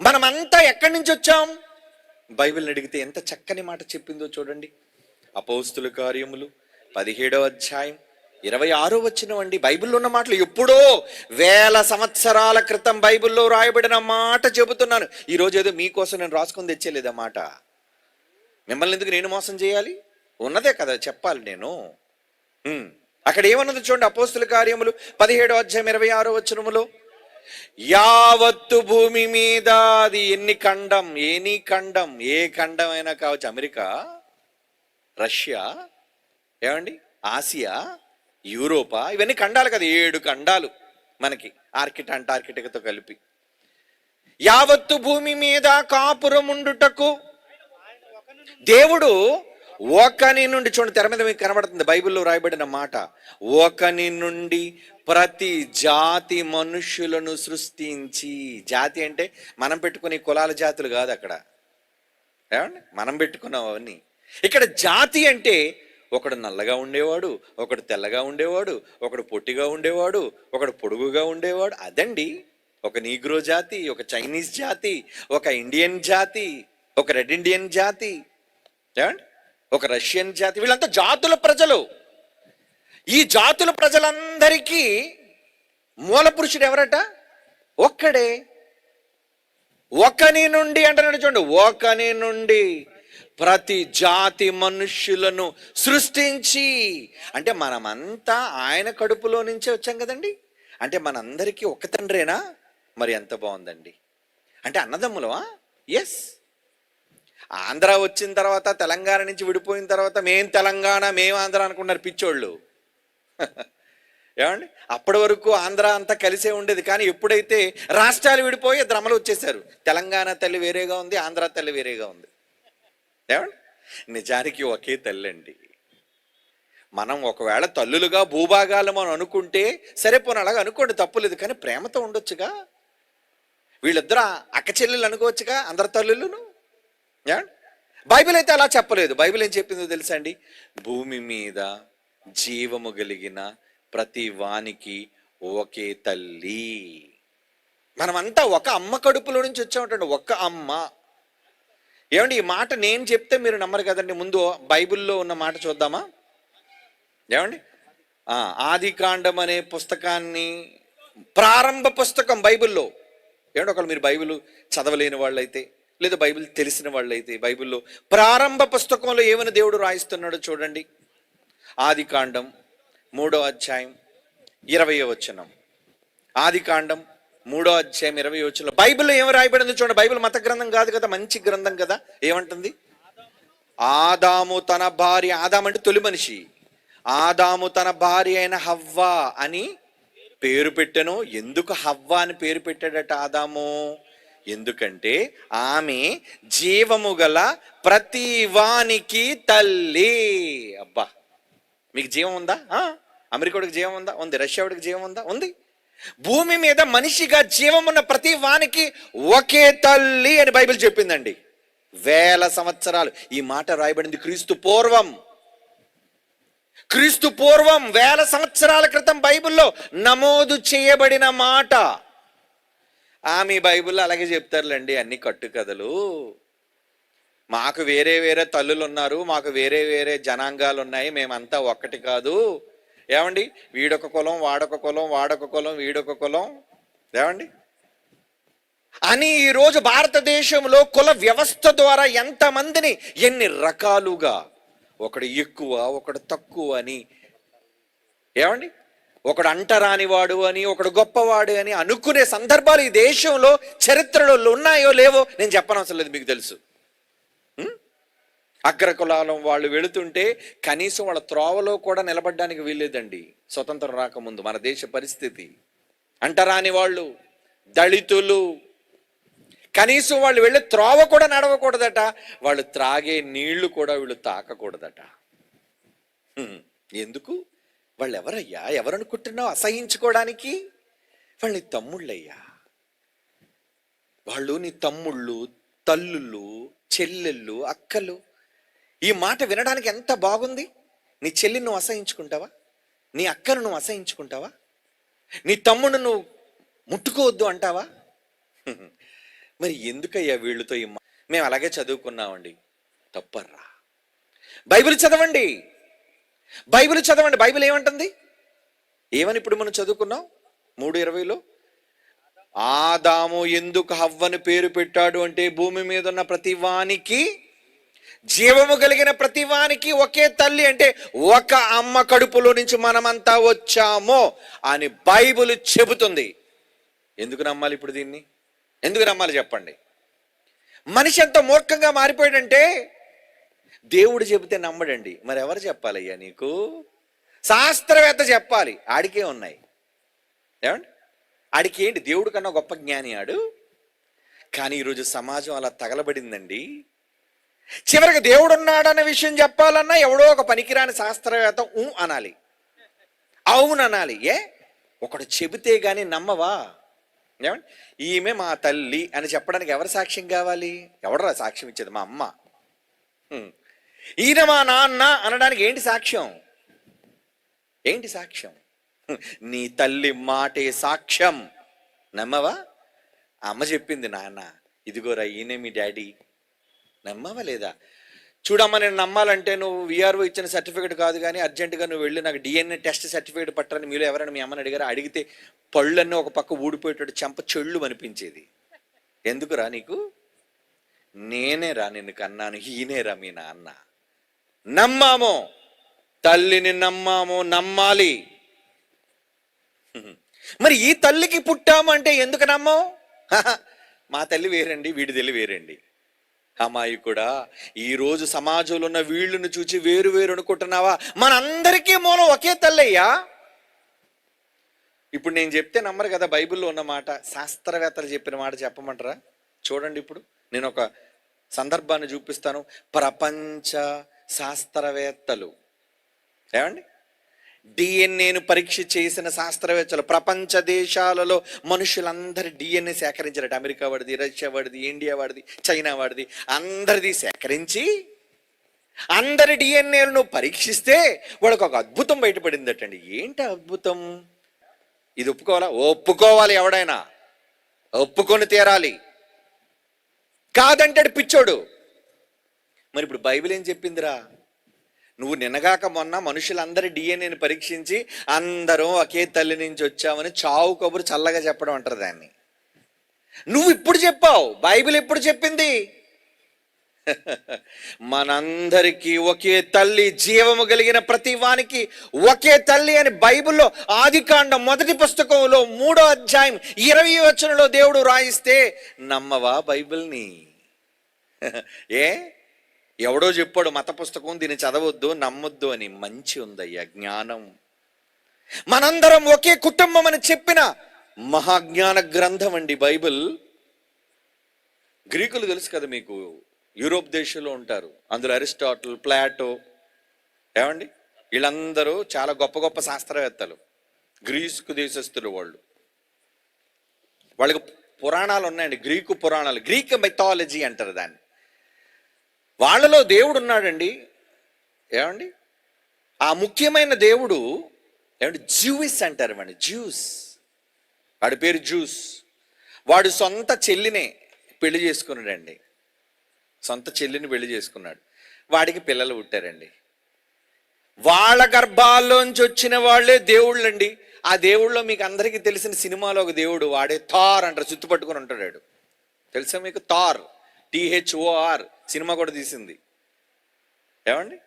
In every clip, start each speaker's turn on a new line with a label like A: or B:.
A: మనమంతా ఎక్కడి నుంచి వచ్చాం? బైబిల్ని అడిగితే ఎంత చక్కని మాట చెప్పిందో చూడండి. అపోస్తుల కార్యములు పదిహేడవ అధ్యాయం ఇరవై ఆరో వచ్చిన అండి. బైబిల్లో ఉన్న మాటలు ఎప్పుడో వేల సంవత్సరాల క్రితం బైబిల్లో రాయబడిన మాట చెబుతున్నాను. ఈరోజు ఏదో మీకోసం నేను రాసుకొని తెచ్చేలేదు ఆ మాట. మిమ్మల్ని ఎందుకు నేను మోసం చేయాలి? ఉన్నదే కదా చెప్పాలి నేను. అక్కడ ఏమన్నది చూడండి అపోస్తుల కార్యములు పదిహేడో అధ్యాయం ఇరవై ఆరో వచ్చినములో యావత్తు భూమి మీద అది ఎన్ని ఖండం ఏని ఖండం ఏ ఖండమైనా కావచ్చు. అమెరికా రష్యా ఏమండి? ఆసియా యూరోపా ఇవన్నీ ఖండాలు కదా ఏడు ఖండాలు మనకి ఆర్కిట్ అంటార్కిటికతో కలిపి. యావత్తు భూమి మీద కాపురముండుటకు దేవుడు ఒకని నుండి చూడండి తెర మీద మీకు కనబడుతుంది బైబిల్లో రాయబడిన మాట. ఒకని నుండి ప్రతి జాతి మనుష్యులను సృష్టించి జాతి అంటే మనం పెట్టుకునే కులాల జాతులు కాదు అక్కడ. ఏమండి? మనం పెట్టుకున్నాం అవన్నీ ఇక్కడ జాతి అంటే ఒకడు నల్లగా ఉండేవాడు ఒకడు తెల్లగా ఉండేవాడు ఒకడు పొట్టిగా ఉండేవాడు ఒకడు పొడుగుగా ఉండేవాడు. అదండి ఒక నీగ్రో జాతి ఒక చైనీస్ జాతి ఒక ఇండియన్ జాతి ఒక రెడ్ ఇండియన్ జాతి. ఏమండి? ఒక రష్యన్ జాతి వీళ్ళంతా జాతుల ప్రజలు. ఈ జాతుల ప్రజలందరికీ మూల పురుషుడు ఎవరట? ఒక్కడే. ఒకని నుండి అంటున్నాడు చూడండి ఒకని నుండి ప్రతి జాతి మనుష్యులను సృష్టించి. అంటే మనమంతా ఆయన కడుపులో నుంచే వచ్చాం కదండి. అంటే మనందరికీ ఒక తండ్రేనా? మరి ఎంత బాగుందండి. అంటే అన్నదమ్ములవా? ఎస్ ఆంధ్ర వచ్చిన తర్వాత తెలంగాణ నుంచి విడిపోయిన తర్వాత మేం తెలంగాణ మేం ఆంధ్ర అనుకున్నారు పిచ్చోళ్ళు. ఏమండి? అప్పటి వరకు ఆంధ్ర అంతా కలిసే ఉండేది. కానీ ఎప్పుడైతే రాష్ట్రాలు విడిపోయి ద్రమలు వచ్చేసారు తెలంగాణ తల్లి వేరేగా ఉంది ఆంధ్ర తల్లి వేరేగా ఉంది. ఏమండి? నిజానికి ఒకే తల్లి అండి మనం ఒకవేళ తల్లులుగా భూభాగాలు మనం అనుకుంటే సరే పోనీ అలాగా అనుకోండి తప్పులేదు కానీ ప్రేమతో ఉండొచ్చుగా? వీళ్ళిద్దరు అక్క చెల్లెలు అనుకోవచ్చుగా? అందరి తల్లులను? బైబిల్ అయితే అలా చెప్పలేదు. బైబిల్ ఏం చెప్పిందో తెలుసా అండి భూమి మీద జీవము కలిగిన ప్రతి వానికి ఒకే తల్లి. మనమంతా ఒక అమ్మ కడుపులో నుంచి వచ్చామంటే ఒక అమ్మ. ఏమండి ఈ మాట నేను చెప్తే మీరు నమ్మరు కదండి. ముందు బైబిల్లో ఉన్న మాట చూద్దామా? ఏమండి? ఆది కాండం అనే పుస్తకాన్ని ప్రారంభ పుస్తకం బైబిల్లో. ఏమండి ఒకళ్ళు మీరు బైబిల్ చదవలేని వాళ్ళైతే. లేదా బైబిల్ తెలిసిన వాళ్ళైతే బైబిల్లో ప్రారంభ పుస్తకంలో ఏమైనా దేవుడు రాయిస్తున్నాడో చూడండి. ఆది కాండం మూడో అధ్యాయం ఇరవై వచనం. ఆది కాండం మూడో అధ్యాయం ఇరవై వచనం బైబిల్లో ఏమి రాయబడింది చూడండి. బైబిల్ మత గ్రంథం కాదు కదా మంచి గ్రంథం కదా. ఏమంటుంది? ఆదాము తన భార్య ఆదాము అంటే తొలి మనిషి. ఆదాము తన భార్య అయిన హవ్వ అని పేరు పెట్టెను. ఎందుకు హవ్వ అని పేరు పెట్టాడట ఆదాము? ఎందుకంటే ఆమె జీవము గల ప్రతి వానికి తల్లి. అబ్బా మీకు జీవం ఉందా? అమెరికాడికి జీవం ఉందా? ఉంది. రష్యాడికి జీవం ఉందా? ఉంది. భూమి మీద మనిషిగా జీవం ఉన్న ప్రతి వానికి ఒకే తల్లి అని బైబిల్ చెప్పిందండి. వేల సంవత్సరాలు. ఈ మాట రాయబడింది క్రీస్తు పూర్వం. క్రీస్తు పూర్వం వేల సంవత్సరాల క్రితం బైబిల్లో నమోదు చేయబడిన మాట. ఆమె బైబిల్లో అలాగే చెప్తారులేండి అన్ని కట్టుకథలు. మాకు వేరే వేరే తల్లులు ఉన్నారు మాకు వేరే వేరే జనాంగాలు ఉన్నాయి మేమంతా ఒక్కటి కాదు. ఏమండి? వీడొక కులం వాడొక కులం వాడొక కులం వీడొక కులం. ఏమండి? అని ఈరోజు భారతదేశంలో కుల వ్యవస్థ ద్వారా ఎంతమందిని ఎన్ని రకాలుగా ఒకడు ఎక్కువ ఒకడు తక్కువ అని. ఏమండి? ఒకడు అంటరానివాడు అని ఒకడు గొప్పవాడు అని అనుకునే సందర్భాలు ఈ దేశంలో చరిత్రలో ఉన్నాయో లేవో నేను చెప్పనవసరం లేదు మీకు తెలుసు. అగ్రకులాలం వాళ్ళు వెళుతుంటే కనీసం వాళ్ళ త్రోవలో కూడా నిలబడడానికి వీల్లేదండి. స్వతంత్రం రాకముందు మన దేశ పరిస్థితి. అంటరాని వాళ్ళు దళితులు కనీసం వాళ్ళు వెళ్ళి త్రోవ కూడా నడవకూడదట వాళ్ళు త్రాగే నీళ్ళు కూడా వీళ్ళు తాకకూడదట. ఎందుకు? వాళ్ళు ఎవరయ్యా ఎవరనుకుంటున్నావు అసహించుకోవడానికి? వాళ్ళు నీ తమ్ముళ్ళయ్యా. వాళ్ళు నీ తమ్ముళ్ళు తల్లుళ్ళు చెల్లెళ్ళు అక్కలు. ఈ మాట వినడానికి ఎంత బాగుంది? నీ చెల్లిని నువ్వు అసహించుకుంటావా? నీ అక్కను నువ్వు అసహించుకుంటావా? నీ తమ్ముడు నువ్వు ముట్టుకోవద్దు అంటావా? మరి ఎందుకయ్యా వీళ్ళతో ఈ మేము అలాగే చదువుకున్నామండి. తప్పర్రా. బైబిల్ చదవండి. బైబిల్ చదవండి. బైబిల్ ఏమంటుంది? ఏమని ఇప్పుడు మనం చదువుకున్నాం? మూడు ఇరవైలో? ఆదాము ఎందుకు హవ్వను పేరు పెట్టాడు అంటే భూమి మీద ఉన్న ప్రతి వానికి జీవము కలిగిన ప్రతి వానికి ఒకే తల్లి అంటే ఒక అమ్మ కడుపులో నుంచి మనమంతా వచ్చామో అని బైబుల్ చెబుతుంది. ఎందుకు నమ్మాలి ఇప్పుడు దీన్ని? ఎందుకు నమ్మాలి చెప్పండి. మనిషి ఎంత మూర్ఖంగా మారిపోయాడంటే దేవుడు చెబితే నమ్మడండి. మరి ఎవరు చెప్పాలయ్యా నీకు? శాస్త్రవేత్త చెప్పాలి. ఆడికే ఉన్నాయి. ఏమండి? ఆడికి ఏంటి? దేవుడు కన్నా గొప్ప జ్ఞాని ఆడు. కానీ ఈరోజు సమాజం అలా తగలబడిందండి. చివరికి దేవుడు ఉన్నాడన్న విషయం చెప్పాలన్నా ఎవడో ఒక పనికిరాని శాస్త్రవేత్త ఊ అనాలి. అవును అనాలి. ఏ? ఒకడు చెబితే కానీ నమ్మవా? ఏమండి? ఈమె మా తల్లి అని చెప్పడానికి ఎవరు సాక్ష్యం కావాలి? ఎవడరా సాక్ష్యం ఇచ్చేది? మా అమ్మ. ఈయన మా నాన్న అనడానికి ఏంటి సాక్ష్యం? ఏంటి సాక్ష్యం? నీ తల్లి మాటే సాక్ష్యం. నమ్మవా? అమ్మ చెప్పింది నాన్న ఇదిగోరా ఈయనే మీ డాడీ. నమ్మవా లేదా? చూడమ్మా నేను నమ్మాలంటే నువ్వు విఆర్ఓ ఇచ్చిన సర్టిఫికేట్ కాదు కానీ అర్జెంటుగా నువ్వు వెళ్ళి నాకు డిఎన్ఏ టెస్ట్ సర్టిఫికేట్ పట్టరని మీలో ఎవరైనా మీ అమ్మని అడిగారా? అడిగితే పళ్ళన్నీ ఒక పక్క ఊడిపోయేటట్టు చెంప చెళ్ళు అనిపించేది. ఎందుకురా నీకు? నేనే రా నిన్ను కన్నాను ఈయనేరా మీ నాన్న. నమ్మాము. తల్లిని నమ్మాము నమ్మాలి. మరి ఈ తల్లికి పుట్టాము అంటే ఎందుకు నమ్మం? మా తల్లి వేరండి వీడి తల్లి వేరండి. అమ్మాయి కూడా ఈ రోజు సమాజంలో ఉన్న వీళ్ళను చూచి వేరు వేరు అనుకుంటున్నావా? మనందరికీ మూలం ఒకే తల్లయ్యా. ఇప్పుడు నేను చెప్తే నమ్మరు కదా బైబిల్లో ఉన్న మాట శాస్త్రవేత్తలు చెప్పిన మాట చెప్పమంటారా? చూడండి ఇప్పుడు నేను ఒక సందర్భాన్ని చూపిస్తాను. ప్రపంచ శాస్త్రవేత్తలు. ఏమండి? డిఎన్ఏను పరీక్ష చేసిన శాస్త్రవేత్తలు. ప్రపంచ దేశాలలో మనుషులందరి డిఎన్ఏ సేకరించారట. అమెరికా వాడిది రష్యా వాడిది ఇండియా వాడిది చైనా వాడిది. అందరిది సేకరించి అందరి డిఎన్ఏలను పరీక్షిస్తే వాడికి ఒక అద్భుతం బయటపడిందటండి. ఏంటి అద్భుతం? ఇది ఒప్పుకోవాలా? ఒప్పుకోవాలి ఎవడైనా. ఒప్పుకొని తీరాలి. కాదంటాడు పిచ్చోడు. మరి ఇప్పుడు బైబిల్ ఏం చెప్పిందిరా? నువ్వు నినగాక మొన్న మనుషులందరి డిఎన్ఏని పరీక్షించి అందరం ఒకే తల్లి నుంచి వచ్చామని చావు కబురు చల్లగా చెప్పడం అంటారు దాన్ని. నువ్వు ఇప్పుడు చెప్పావు బైబిల్ ఎప్పుడు చెప్పింది? మనందరికీ ఒకే తల్లి జీవము కలిగిన ప్రతి వానికి ఒకే తల్లి అని బైబిల్లో ఆదికాండం మొదటి పుస్తకంలో మూడో అధ్యాయం ఇరవై వచనంలో దేవుడు రాయిస్తే నమ్మవా బైబిల్ని? ఏ? ఎవడో చెప్పాడు మత పుస్తకం దీన్ని చదవద్దు నమ్మొద్దు అని. మంచి ఉందయ్యా జ్ఞానం. మనందరం ఒకే కుటుంబం అని చెప్పిన మహాజ్ఞాన గ్రంథం అండి బైబిల్. గ్రీకులు తెలుసు కదా మీకు యూరోప్ దేశంలో ఉంటారు. అందులో అరిస్టాటిల్ ప్లాటో ఏమండి? వీళ్ళందరూ చాలా గొప్ప గొప్ప శాస్త్రవేత్తలు గ్రీసుకు దేశస్తులు వాళ్ళు. వాళ్ళకి పురాణాలు ఉన్నాయండి గ్రీకు పురాణాలు. గ్రీక్ మెథాలజీ అంటారు దాన్ని. వాళ్ళలో దేవుడు ఉన్నాడండి ఏమండి? ఆ ముఖ్యమైన దేవుడు ఏమండి? జ్యూస్ అంటారు వాడిని జ్యూస్. వాడి పేరు జ్యూస్. వాడు సొంత చెల్లినే పెళ్ళి చేసుకున్నాడండి. సొంత చెల్లిని పెళ్ళి చేసుకున్నాడు. వాడికి పిల్లలు పుట్టారండి. వాళ్ళ గర్భాల్లోంచి వచ్చిన వాళ్ళే దేవుళ్ళండి. ఆ దేవుళ్ళలో మీకు అందరికీ తెలిసిన సినిమాలో ఒక దేవుడు వాడే థార్ అంటారు చుట్టుపట్టుకుని ఉంటాడు వాడు. తెలుసా మీకు? థార్. టిహెచ్ఓఆర్ సినిమా కూడా తీసింది. ఏమండి?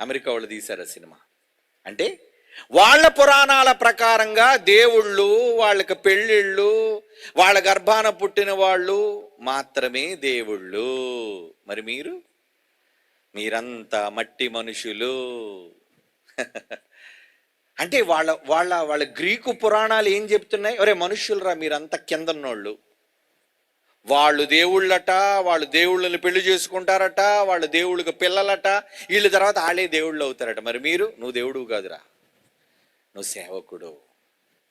A: అమెరికా వాళ్ళు తీశారు ఆ సినిమా. అంటే వాళ్ళ పురాణాల ప్రకారంగా దేవుళ్ళు వాళ్ళకి పెళ్ళిళ్ళు వాళ్ళ గర్భాన పుట్టిన వాళ్ళు మాత్రమే దేవుళ్ళు. మరి మీరు? మీరంతా మట్టి మనుషులు. అంటే వాళ్ళ వాళ్ళ వాళ్ళ గ్రీకు పురాణాలు ఏం చెప్తున్నాయి? ఒరే మనుషులరా మీరంతా కిందన్నోళ్ళు. వాళ్ళు దేవుళ్ళట వాళ్ళు దేవుళ్ళని పెళ్ళి చేసుకుంటారట వాళ్ళు దేవుళ్ళకి పిల్లలట వీళ్ళ తర్వాత వాళ్ళే దేవుళ్ళు అవుతారట. మరి మీరు? నువ్వు దేవుడు కాదురా. నువ్వు సేవకుడు.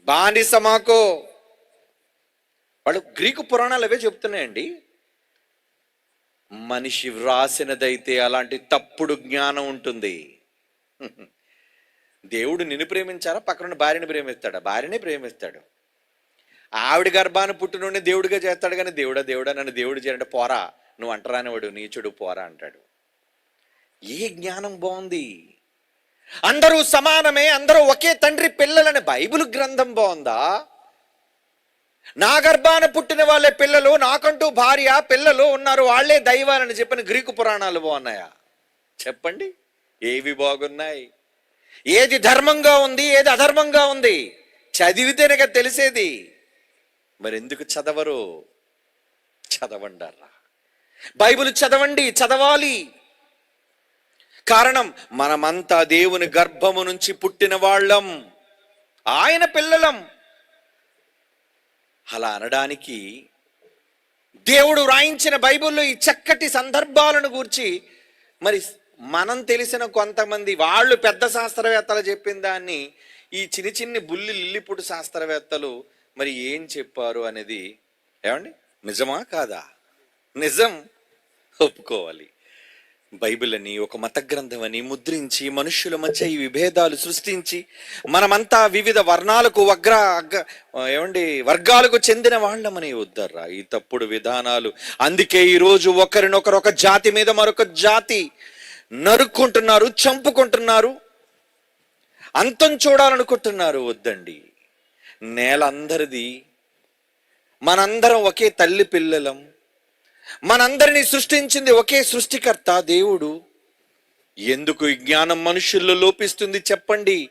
A: బానిస మాకు. వాళ్ళు గ్రీకు పురాణాలు అవే చెప్తున్నాయండి. మనిషి వ్రాసినదైతే అలాంటి తప్పుడు జ్ఞానం ఉంటుంది. దేవుడు నిన్ను ప్రేమించారా? పక్కన భార్యని ప్రేమిస్తాడా? భార్యనే ప్రేమిస్తాడు. ఆవిడ గర్భాన్ని పుట్టినోడిని దేవుడిగా చేస్తాడు కానీ దేవుడా దేవుడా నన్ను దేవుడు చేయాలంటే పోరా నువ్వు అంటరానివాడు నీచుడు పోరా అంటాడు. ఏ జ్ఞానం బాగుంది? అందరూ సమానమే అందరూ ఒకే తండ్రి పిల్లలని బైబిల్ గ్రంథం బాగుందా? నా గర్భాన పుట్టిన వాళ్ళే పిల్లలు నాకంటూ భార్య పిల్లలు ఉన్నారు వాళ్ళే దైవాలని చెప్పిన గ్రీకు పురాణాలు బాగున్నాయా? చెప్పండి ఏవి బాగున్నాయి? ఏది ధర్మంగా ఉంది ఏది అధర్మంగా ఉంది? చదివితేనే కదా తెలిసేది. మరి ఎందుకు చదవరు? చదవండారా. బైబిల్ చదవండి చదవాలి. కారణం మనమంతా దేవుని గర్భము నుంచి పుట్టిన వాళ్ళం. ఆయన పిల్లలం. అలా అనడానికి దేవుడు వ్రాయించిన బైబిల్లో ఈ చక్కటి సందర్భాలను గూర్చి మరి మనం తెలిసిన కొంతమంది వాళ్ళు పెద్ద శాస్త్రవేత్తలు చెప్పిన దాన్ని ఈ చిన్ని చిన్ని బుల్లి లిల్లిపుడు శాస్త్రవేత్తలు మరి ఏం చెప్పారు అనేది ఏమండి? నిజమా కాదా? నిజం ఒప్పుకోవాలి. బైబిల్ అని ఒక మత గ్రంథం అని ముద్రించి మనుష్యుల మధ్య ఈ విభేదాలు సృష్టించి మనమంతా వివిధ వర్ణాలకు వగ్ర అగ్గ- ఏమండి వర్గాలకు చెందిన వాళ్ళమని వద్దర్రా. ఈ తప్పుడు విధానాలు. అందుకే ఈరోజు ఒకరినొకరు ఒక జాతి మీద మరొక జాతి నరుక్కుంటున్నారు చంపుకుంటున్నారు. అంతం చూడాలనుకుంటున్నారు వద్దండి. నేల అందరిది మనందరం ఒకే తల్లి పిల్లలం. మనందరినీ సృష్టించింది ఒకే సృష్టికర్త దేవుడు. ఎందుకు ఈ జ్ఞానం మనుషుల్లో లోపిస్తుంది చెప్పండి.